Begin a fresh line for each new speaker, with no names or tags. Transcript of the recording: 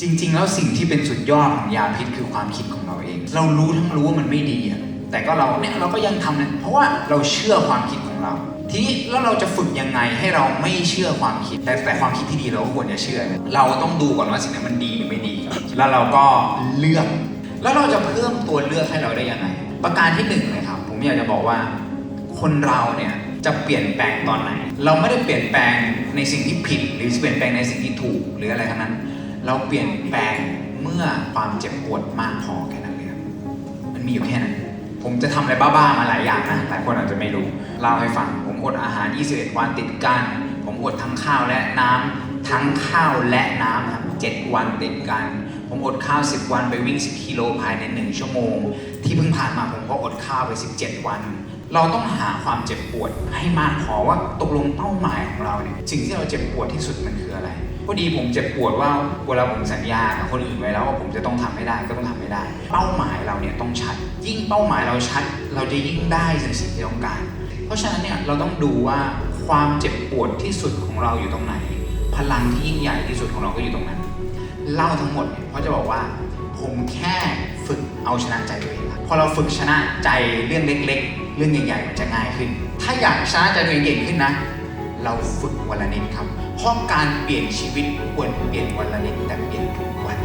จริง ๆ แล้วสิ่งที่เป็นสุดยอดของยาพิษคือความคิดของเราเอง เรารู้ทั้งรู้ว่ามันไม่ดีอะแต่ก็เราเนี่ยเราก็ยังทำนะเพราะว่าเราเชื่อความคิดของเรา ทีนี้แล้วเราจะฝึกยังไงให้เราไม่เชื่อความคิด แต่แต่ความคิดที่ดีเราก็ควรจะเชื่อ เราต้องดูก่อนว่าสิ่งนั้นมันดีหรือไม่ดี แล้วเราก็เลือก แล้วเราจะเพิ่มตัวเลือกให้เราได้ยังไง ประการที่หนึ่งเลยครับผมอยากจะบอกว่า คนเราเนี่ยจะเปลี่ยนแปลงตอนไหน เราไม่ได้เปลี่ยนแปลงในสิ่งที่ผิด หรือเปลี่ยนแปลงในสิ่งที่ถูกหรืออะไรทั้งนั้น เราเปลี่ยนแปลงเมื่อความเจ็บปวดมากพอแค่นั้นเลยครับมันมีอยู่แค่นั้น ผมจะทำอะไรบ้าๆมาหลายอย่างนะหลายคนอาจจะไม่รู้เล่าให้ฟังผมอดอาหาร 21 วันติดกัน ผมอดทั้งข้าวและน้ำทั้งข้าวและน้ำครับ7วันติดกัน ผมอดข้าว 10 วันไปวิ่ง 10กิโลภายใน 1 ชั่วโมง ที่เพิ่งผ่านมาผมก็อดข้าวไป 17 วันเราต้องหาความเจ็บปวดให้มากพอว่าตกลงเป้าหมายของเราเนี่ยสิ่งที่เราเจ็บปวดที่สุดมันคืออะไร พอดีผมเจ็บปวดว่าเวลาผมสัญญากับคนอื่นไว้แล้วว่าผมจะต้องทำให้ได้ก็ต้องทำให้ได้ เป้าหมายเราเนี่ยต้องชัด ยิ่งเป้าหมายเราชัด เราจะยิ่งได้สิ่งสิ่งที่ต้องการ เพราะฉะนั้นเนี่ยเราต้องดูว่าความเจ็บปวดที่สุดของเราอยู่ตรงไหน พลังที่ยิ่งใหญ่ที่สุดของเราก็อยู่ตรงนั้นเล่าทั้งหมดเนี่ยเพราะจะบอกว่าผมแค่ฝึกเอาชนะใจตัวเองพอเราฝึกชนะใจเรื่องเล็ก ๆ เรื่องใหญ่ๆมันจะง่ายขึ้น ถ้าอยากชนะใจตัวเองเก่งขึ้นนะ เราฝึกวันละนิดครับเพราะการเปลี่ยนชีวิตควรเปลี่ยนวันละนิดแต่เปลี่ยนทุกวัน